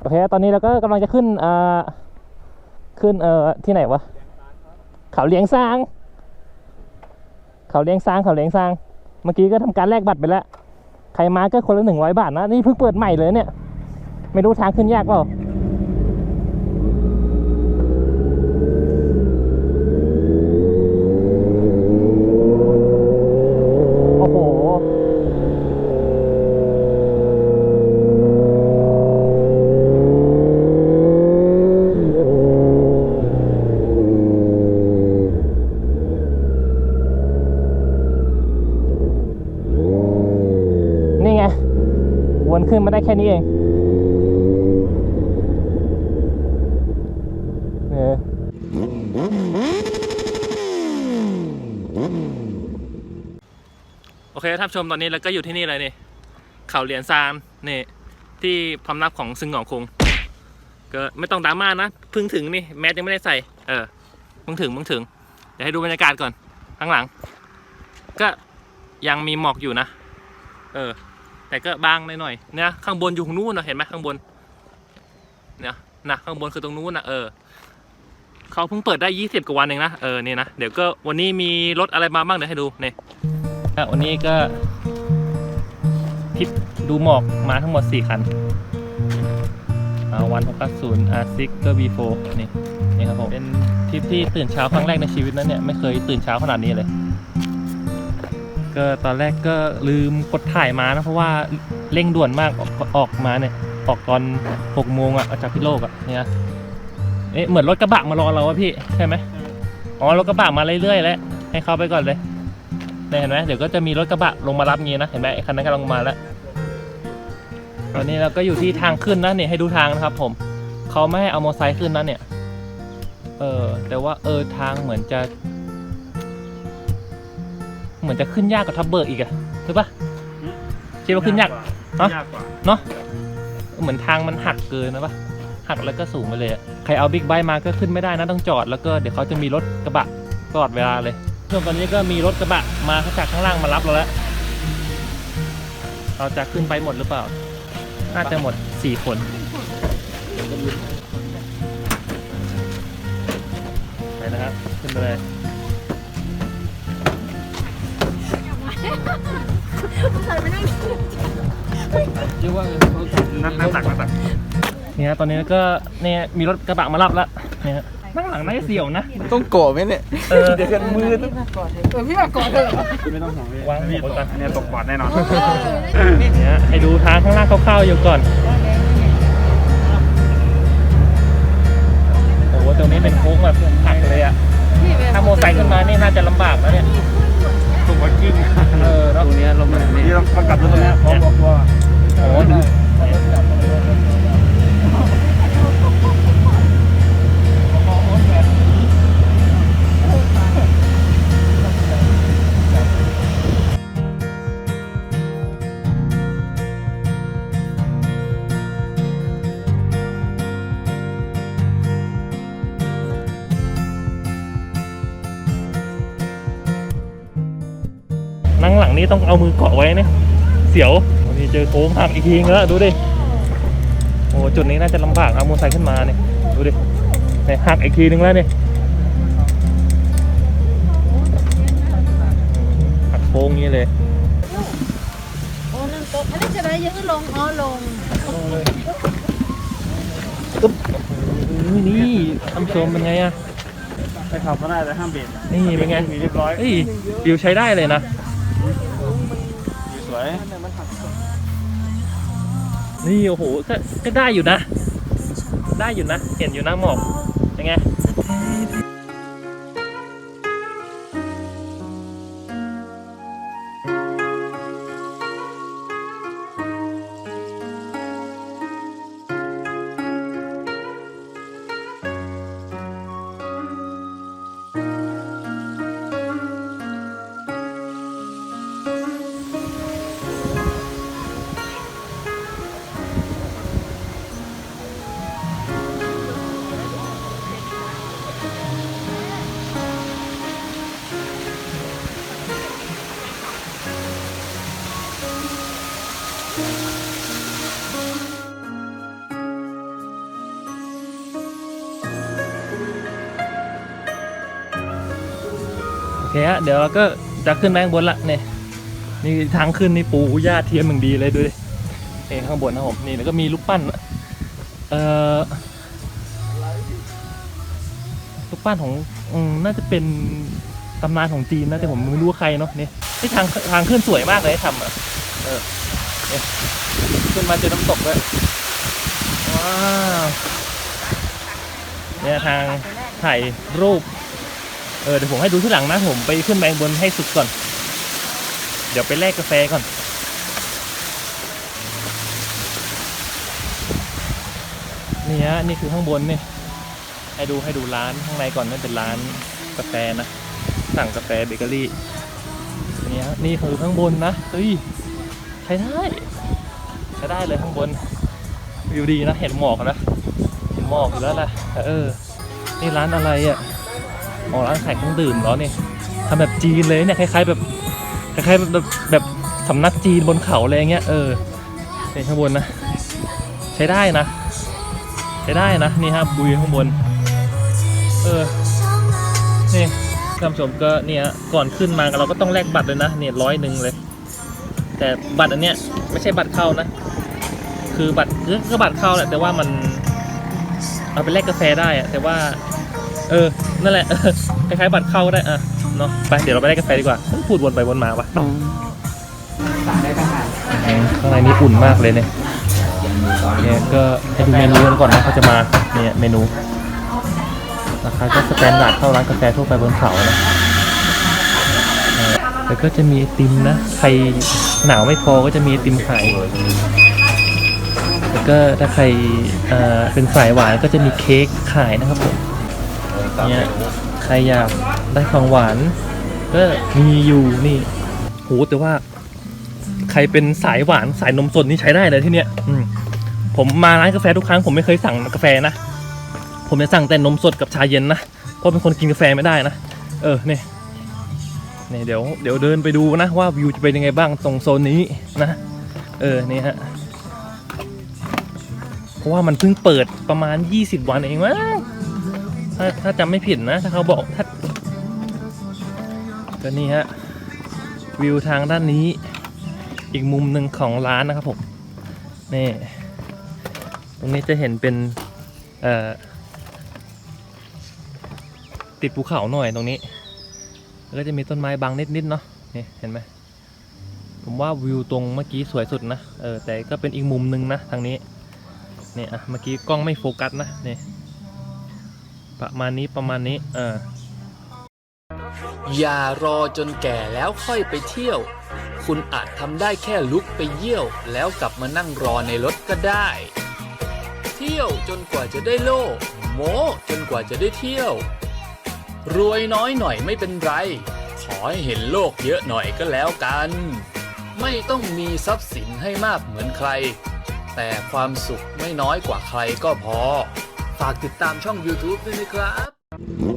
โอเค ตอนนี้เราก็กำลังจะขึ้นเอ่อขึ้นเอ่อที่ไหนวะ เขาเลี้ยงซาง เขาเลี้ยงซาง เขาเลี้ยงซาง เมื่อกี้ก็ทำการแลกบัตรไปแล้ว ใครมาก็คนละหนึ่งร้อยบาทนะ นี่เพิ่งเปิดใหม่เลยเนี่ย ไม่รู้ทางขึ้นยากเปล่า วนขึ้นมาได้แค่นี้เองเออโอเคท่านชมตอนนี้เราก็อยู่ที่นี่เลยนี่เขาเหรียญซานนี่ที่พำนักของซึงหงองคงก็ไม่ต้องดราม่านะเพิ่งถึงนี่แมสยังไม่ได้ใส่ เออเพิ่งถึงเพิ่งถึง เดี๋ยวให้ดูบรรยากาศก่อนข้างหลัง ก็ยังมีหมอกอยู่นะ เออ แต่ก็บางหน่อยๆเนี่ยข้างบนอยู่ตรงนู้นนะเห็นไหมข้างบนเนี่ยนะข้างบนคือตรงนู้นนะเออเขาเพิ่งเปิดได้ยี่สิบกว่าวันเองนะ เออ นี่นะ เดี๋ยวก็วันนี้มีรถอะไรมาบ้างเดี๋ยวให้ดูเนี่ก็วันนี้ก็ทริปดูหมอกมาทั้งหมดสี่คันวันหกศูนย์อาร์ซิกก็บีโฟนี่นี่ครับผม เป็นทริปที่ตื่นเช้าครั้งแรกในชีวิตนั้นเนี่ย ไม่เคยตื่นเช้าขนาดนี้เลย ก็ตอนแรกก็ลืมกดถ่ายมานะเพราะว่าเร่งด่วนมากออกออกมาเนี่ยออกตอนหกโมงอะออกจากพิโลกอะเนี่ยเอ๊ะเหมือนรถกระบะมารอเราอะพี่ใช่ไหมอ๋อรถกระบะมาเรื่อยๆแล้วให้เข้าไปก่อนเลยเนี่ยเห็นไหมเดี๋ยวก็จะมีรถกระบะลงมารับงี้นะเห็นไหมคันนั้นกำลังมาแล้วตอนนี้เราก็อยู่ที่ทางขึ้นนะเนี่ยให้ดูทางนะครับ ผมเขาไม่ให้เอามอเตอร์ไซค์ขึ้นนะเนี่ย เออแต่ว่าเออทางเหมือนจะ เหมือนจะขึ้นยากกว่าทับเบิกอีกอะใช่ปะคิดว่าขึ้นยาก ฮะ ยากกว่าเหมือนทางมันหักเกินนะปะหักแล้วก็สูงไปเลยอะใครเอาบิ๊กไบค์มาก็ขึ้นไม่ได้นะต้องจอดแล้วก็เดี๋ยวเขาจะมีรถกระบะตลอดเวลาเลยช่วงตอนนี้ก็มีรถกระบะมาจากข้างล่างมารับเราแล้ว เราจะขึ้นไปหมดหรือเปล่า น่าจะหมดสี่คน ไปนะครับขึ้นไปเลย เรียกว่านักนักตักนักตักเนี่ยตอนนี้ก็เนี่ยมีรถกระบะมารับแล้วเนี่ยนั่งหลังน่าจะเสี่ยวนะ ต้องโกะไหมเนี่ยเออเดี๋ยวกันมือต้องเออพี่มาก่อนเถอะไม่ต้องห่วงพี่วางนี่หัวตกก่อนอันนี้ตกปอดแน่นอนเนี่ยให้ดูทางข้างล่างคร่าวๆอยู่ก่อนโอ้โหตรงนี้เป็นโค้งแบบหักเลยอะถ้าโมอไซค์ขึ้นมานี่น่าจะลำบากนะเนี่ยต กปอดกิ้งเออตเนาะรงเนี้ยลมแบบนี้นี่เราประกับรถตรงเนี้ยพร้อมบอกตัว งหลังนี้ต้องเอามือเกาะไว้นะเสียววันนี้เจอโค้งหักอีกทีนึงแล้วดูดิโอ้จุดนี้น่าจะลำบากเอามอเตอร์ไซค์ขึ้นมาเนี่ยดูดิเนี่ยหักอีกทีนึงแล้วเนี่ยหักโค้งอย่างนี้เลยโอ้นั่นโต๊ะอันนี้จะได้ยังลงอ๋อลงอุ้ยนี่ท่านผู้ชมเป็นไงอะไปขับก็ได้แต่ห้ามเบรกนี่เป็นไงมีเรียบร้อยเฮ้ยวิวใช้ได้เลยนะส วยนี่โอ้โหก็ก็ได้อยู่นะ ได้อยู่นะ เห็นอยู่นะหมอกเป็นไง เคฮะเดี๋ยวเราก็จะขึ้นแบงบนละเนี่ยนี่ทางขึ้นนี่ปูหญ้าเทียมอย่างดีเลยดูดินี่ข้างบนนะผมนี่แล้วก็มีรูปปั้นเอ่อรูปปั้นของอืมน่าจะเป็นตำนานของจีนนะแต่ผมไม่รู้ว่าใครเนาะนี่นี่ทางทางขึ้นสวยมากเลยทำอะเออเนี่ยขึ้นมาเจอน้ำตกเลยว้าวเนี่ยทางถ่ายรูป เออเดี๋ยวผมให้ดูที่หลังนะผมไปขึ้นแบงบนให้สุดก่อน เดี๋ยวไปแลกกาแฟก่อนนี่ฮะนี่คือข้างบนนี่ให้ดูให้ดูร้านข้างในก่อนนั่นเป็นร้านกาแฟนะ สั่งกาแฟเบเกอรี่นี่ฮะนี่คือข้างบนนะเฮ้ยใช้ได้ใช้ได้เลยข้างบนวิวดีนะเห็นหมอกนะเห็นหมอกอยู่แล้วล่ะเออ นี่ร้านอะไรอะ อ๋อร้านขายเครื่องดื่มเหรอเนี่ยทำแบบจีนเลยเนี่ยคล้ายๆแบบคล้ายๆแบบแบบสำนักจีนบนเขาอะไรเงี้ยเออนี่ข้างบนนะ ใช้ได้นะ ใช้ได้นะนี่ครับบุยข้างบน เออนี่ท่านผู้ชมก็เนี่ยก่อนขึ้นมาเราก็ต้องแลกบัตรเลยนะเนี่ยร้อยหนึ่งเลย แต่บัตรอันเนี้ยไม่ใช่บัตรเข้านะ คือบัตรก็บัตรเข้าแหละแต่ว่ามันเอาไปแลกกาแฟได้อะแต่ว่า เออ นั่นแหละคล้ายๆบัตรเข้าก็ได้อะเนาะไปเดี๋ยวเราไปได้กาแฟดีกว่า พูดวนไปวนมาวะข้างในนี้อุ่นมากเลยเนี่ยเนี่ยก็ให้ดูเมนูกันก่อนนะเขาจะมาเนี่ยเมนูราคาก็สแตนดาร์ดเท่าร้านกาแฟทั่วไปบนเขานะเออแล้วก็จะมีไอติมนะ ใครหนาวไม่พอก็จะมีไอติมขายแล้วก็ถ้าใครเอ่อเป็นสายหวานก็จะมีเค้กขายนะครับผม เนี่ยใครอยากได้ของหวาน ก็มีอยู่นี่โหแต่ว่า ใครเป็นสายหวานสายนมสดนี่ใช้ได้เลยที่เนี้ยอืมผมมาร้านกาแฟทุกครั้งผมไม่เคยสั่งกาแฟนะ ผมจะสั่งแต่นมสดกับชาเย็นนะ เพราะเป็นคนกินกาแฟไม่ได้นะ เออเนี่ยเนี่ยเดี๋ยวเดี๋ยวเดินไปดูนะว่าวิวจะเป็นยังไงบ้างตรงโซนนี้นะ เออนี่ฮะ เพราะว่ามันเพิ่งเปิดประมาณ 20 วันเองมั้ง ถ้าถ้าจำไม่ผิดนะ ถ้าเขาบอกถ้าก็นี่ฮะ วิวทางด้านนี้ อีกมุมหนึ่งของร้านนะครับผม นี่ ตรงนี้จะเห็นเป็น เอ่อ ติดภูเขาหน่อยตรงนี้ แล้วก็จะมีต้นไม้บางนิดๆเนาะ นี่เห็นไหม ผมว่าวิวตรงเมื่อกี้สวยสุดนะ เออ แต่ก็เป็นอีกมุมหนึ่งนะทางนี้นี่อะเมื่อกี้กล้องไม่โฟกัสนะ นี่ ประมาณนี้ประมาณนี้เอออย่ารอจนแก่แล้วค่อยไปเที่ยว คุณอาจทำได้แค่ลุกไปเยี่ยว แล้วกลับมานั่งรอในรถก็ได้ เที่ยวจนกว่าจะได้โล่โมจนกว่าจะได้เที่ยว รวยน้อยหน่อยไม่เป็นไร ขอให้เห็นโลกเยอะหน่อยก็แล้วกัน ไม่ต้องมีทรัพย์สินให้มากเหมือนใคร แต่ความสุขไม่น้อยกว่าใครก็พอ ฝากติดตามช่อง YouTube ด้วยนะครับ